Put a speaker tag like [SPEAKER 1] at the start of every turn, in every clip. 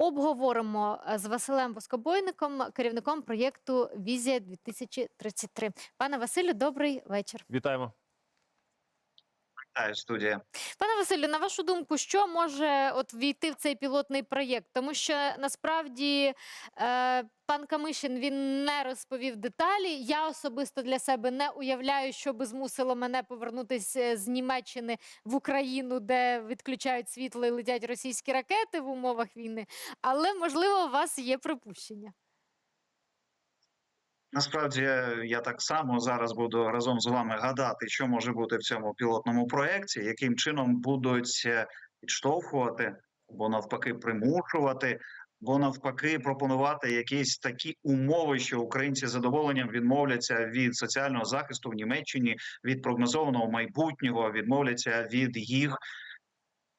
[SPEAKER 1] обговоримо е, з Василем Воскобойником, керівником проєкту Візія 2033. Пане Василю, добрий вечір.
[SPEAKER 2] Вітаємо.
[SPEAKER 3] Студія.
[SPEAKER 1] Пане Василю, на вашу думку, що може от війти в цей пілотний проєкт? Тому що насправді е, пан Камишин він не розповів деталі. Я особисто для себе не уявляю, що би змусило мене повернутися з Німеччини в Україну, де відключають світло і летять російські ракети в умовах війни. Але можливо, у вас є припущення.
[SPEAKER 3] Насправді я так само зараз буду разом з вами гадати, що може бути в цьому пілотному проєкті, яким чином будуть е, підштовхувати або навпаки примушувати, або навпаки пропонувати якісь такі умови, що українці з задоволенням відмовляться від соціального захисту в Німеччині, від прогнозованого майбутнього, відмовляться від їх,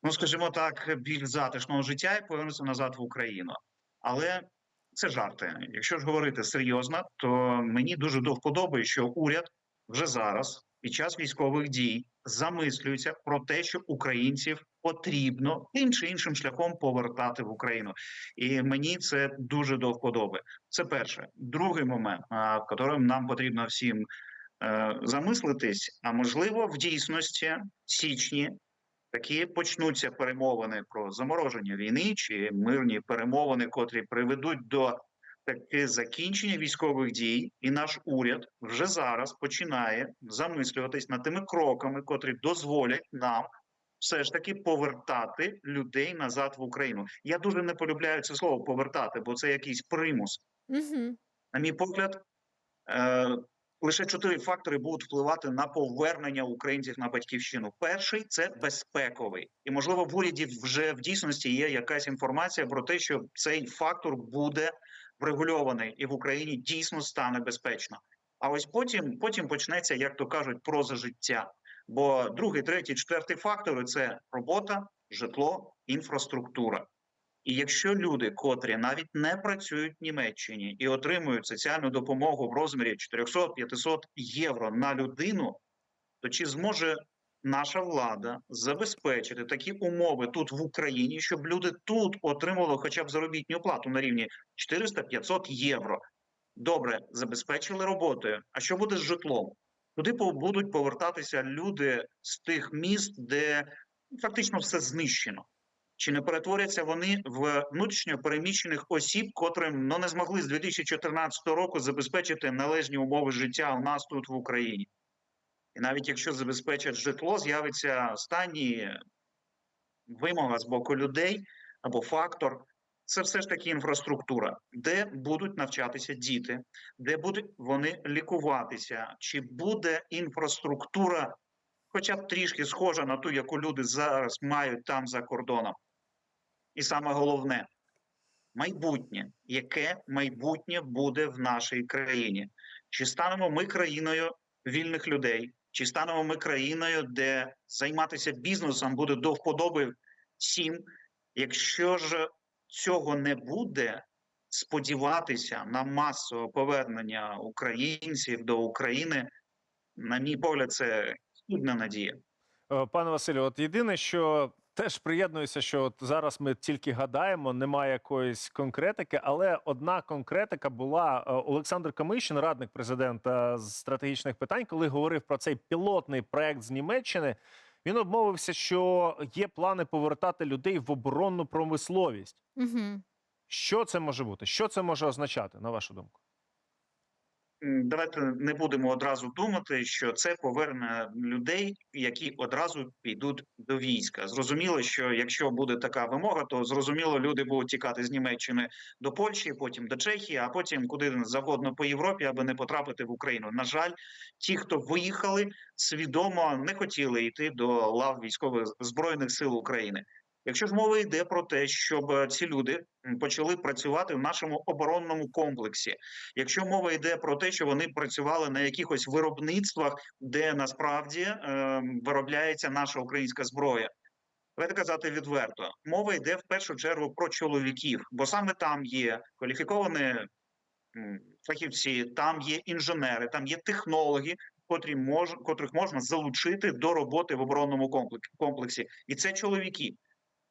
[SPEAKER 3] ну скажімо так, більш затишного життя і повернуться назад в Україну. Але це жарти. Якщо ж говорити серйозно, то мені дуже до вподоби, що уряд вже зараз, під час військових дій, замислюється про те, що українців потрібно тим чи іншим шляхом повертати в Україну, і мені це дуже до вподоби. Це перше. Другий момент, якому нам потрібно всім е, замислитись, а можливо, в дійсності січні такі почнуться перемовини про замороження війни чи мирні перемовини, котрі приведуть до таки закінчення військових дій, і наш уряд вже зараз починає замислюватись над тими кроками, котрі дозволять нам. Все ж таки повертати людей назад в Україну. Я дуже не полюбляю це слово повертати, бо це якийсь примус.
[SPEAKER 1] Угу.
[SPEAKER 3] На мій погляд, е, лише чотири фактори будуть впливати на повернення українців на батьківщину. Перший це безпековий, і можливо в уряді вже в дійсності є якась інформація про те, що цей фактор буде врегульований і в Україні дійсно стане безпечно. А ось потім, потім почнеться, як то кажуть, проза життя. Бо другий, третій, четвертий фактори це робота, житло, інфраструктура. І якщо люди, котрі навіть не працюють в Німеччині і отримують соціальну допомогу в розмірі 400-500 євро на людину, то чи зможе наша влада забезпечити такі умови тут в Україні, щоб люди тут отримували хоча б заробітну плату на рівні 400-500 євро? Добре, забезпечили роботою. А що буде з житлом? Туди будуть повертатися люди з тих міст, де фактично все знищено. Чи не перетворяться вони в внутрішньо переміщених осіб, котрим ну, не змогли з 2014 року забезпечити належні умови життя у нас тут в Україні? І навіть якщо забезпечать житло, з'явиться останній вимога з боку людей або фактор. Це все ж таки інфраструктура, де будуть навчатися діти, де будуть вони лікуватися, чи буде інфраструктура, хоча б трішки схожа на ту, яку люди зараз мають там за кордоном. І саме головне майбутнє, яке майбутнє буде в нашій країні? Чи станемо ми країною вільних людей? Чи станемо ми країною, де займатися бізнесом буде до вподоби всім? Якщо ж цього не буде, сподіватися на масове повернення українців до України, на мій погляд, це хідна надія.
[SPEAKER 2] Е, Пане Василю, от єдине, що теж приєднуюся, що от зараз ми тільки гадаємо, немає якоїсь конкретики, але одна конкретика була е, Олександр Камишин, радник президента з стратегічних питань, коли говорив про цей пілотний проект з Німеччини. Він обмовився, що є плани повертати людей в оборонну промисловість.
[SPEAKER 1] Угу.
[SPEAKER 2] Що це може бути? Що це може означати, на вашу думку?
[SPEAKER 3] Давайте не будемо одразу думати, що це поверне людей, які одразу підуть до війська. Зрозуміло, що якщо буде така вимога, то зрозуміло, люди будуть тікати з Німеччини до Польщі, потім до Чехії, а потім куди завгодно по Європі, аби не потрапити в Україну. На жаль, ті, хто виїхали, свідомо не хотіли йти до лав військових збройних сил України. Якщо ж мова йде про те, щоб е, ці люди почали працювати в нашому оборонному комплексі, якщо мова йде про те, що вони працювали на якихось виробництвах, де насправді е, виробляється наша українська зброя. Давайте казати відверто, мова йде в першу чергу про чоловіків, бо саме там є кваліфіковані фахівці, там є інженери, там є технологи, котрі мож, котрих можна залучити до роботи в оборонному комплек- комплексі. І це чоловіки.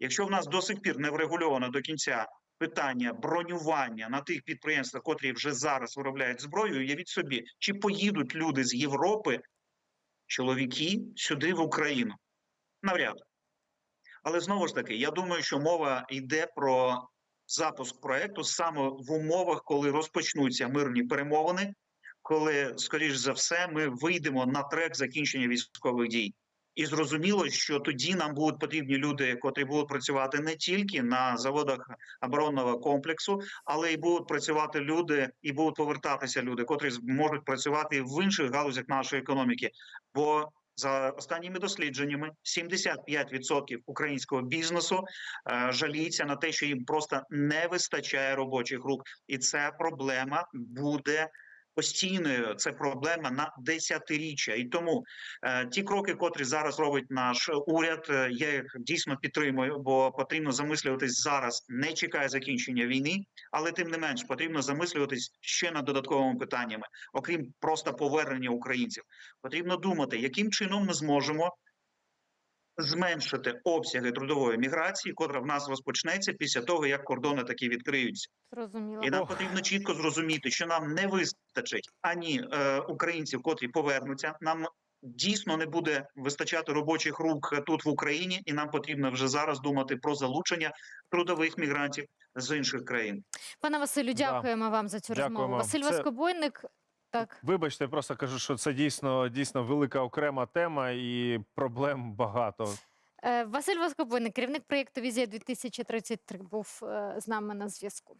[SPEAKER 3] Якщо в нас до сих пір не врегульовано до кінця питання бронювання на тих підприємствах, котрі вже зараз виробляють зброю, уявіть собі, чи поїдуть люди з Європи, чоловіки, сюди в Україну? Навряд. Але знову ж таки, я думаю, що мова йде про запуск проекту саме в умовах, коли розпочнуться мирні перемовини, коли, скоріш за все, ми вийдемо на трек закінчення військових дій. І зрозуміло, що тоді нам будуть потрібні люди, котрі будуть працювати не тільки на заводах оборонного комплексу, але й будуть працювати люди, і будуть повертатися люди, котрі зможуть працювати в інших галузях нашої економіки. Бо за останніми дослідженнями 75% українського бізнесу е, жаліється на те, що їм просто не вистачає робочих рук, і ця проблема буде постійною. Це проблема на десятиріччя. І тому е, ті кроки, котрі зараз робить наш уряд, е, я їх дійсно підтримую, бо потрібно замислюватись зараз, не чекає закінчення війни, але тим не менш потрібно замислюватись ще над додатковими питаннями, окрім просто повернення українців. Потрібно думати, яким чином ми зможемо зменшити обсяги трудової міграції, котра в нас розпочнеться після того, як кордони такі відкриються.
[SPEAKER 1] Зрозуміло.
[SPEAKER 3] І нам
[SPEAKER 2] Ох.
[SPEAKER 3] потрібно чітко зрозуміти, що нам не вистачить ані е, українців, котрі повернуться. Нам дійсно не буде вистачати робочих рук тут в Україні, і нам потрібно вже зараз думати про залучення трудових мігрантів з інших країн.
[SPEAKER 1] Пане Василю,
[SPEAKER 2] Да.
[SPEAKER 1] дякуємо вам за цю
[SPEAKER 2] Дякуємо.
[SPEAKER 1] розмову. Василь
[SPEAKER 2] Це-
[SPEAKER 1] Воскобойник. Так,
[SPEAKER 2] Вибачте, я просто кажу, що це дійсно дійсно велика окрема тема і проблем багато.
[SPEAKER 1] Е, Василь Воскобойник, керівник проєкту Візія 2033, був е, з нами на зв'язку.